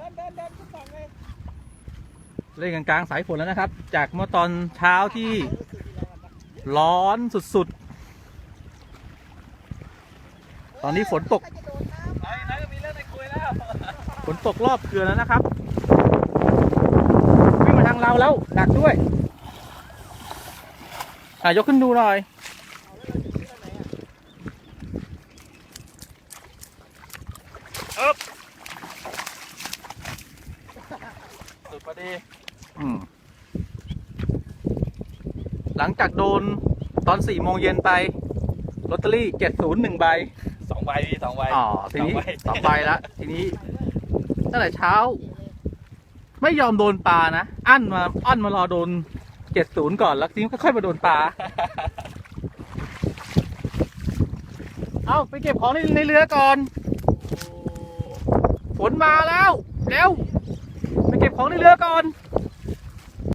ดินเดินเดินขึ้นฝั่งเลยเล่นกันกลางสายฝนแล้วนะครับ จากเมื่อตอนเช้าที่ร้อนสุดๆ ตอนนี้ฝนตกไอ้นั่นก็มีเรื่องในคุยแล้ว ฝนตกรอบเกลือแล้วนะครับ วิ่งมาทางเราแล้วดักด้วย อะ ยกขึ้นดูหน่อยสุด พอดีอืมหลังจากโดนตอนสี่โมงเย็นไปลอตเตอรี่เจ็ดศูนย์หนึ่งใบ สองใบพี่สองใบอ๋อ ทีนี้สองใบสองใบละทีนี้ตั้งแต่เช้า ไม่ยอมโดนปลานะ อั้นมาอั้นมารอโดนเจ็ดศูนย์ก่อนแล้วทีนี้ค่อยๆมาโดนปลา เอาไปเก็บของในในเรือก่อน ฝนมาแล้ว เร็วไปเก็บของในเรือก่อน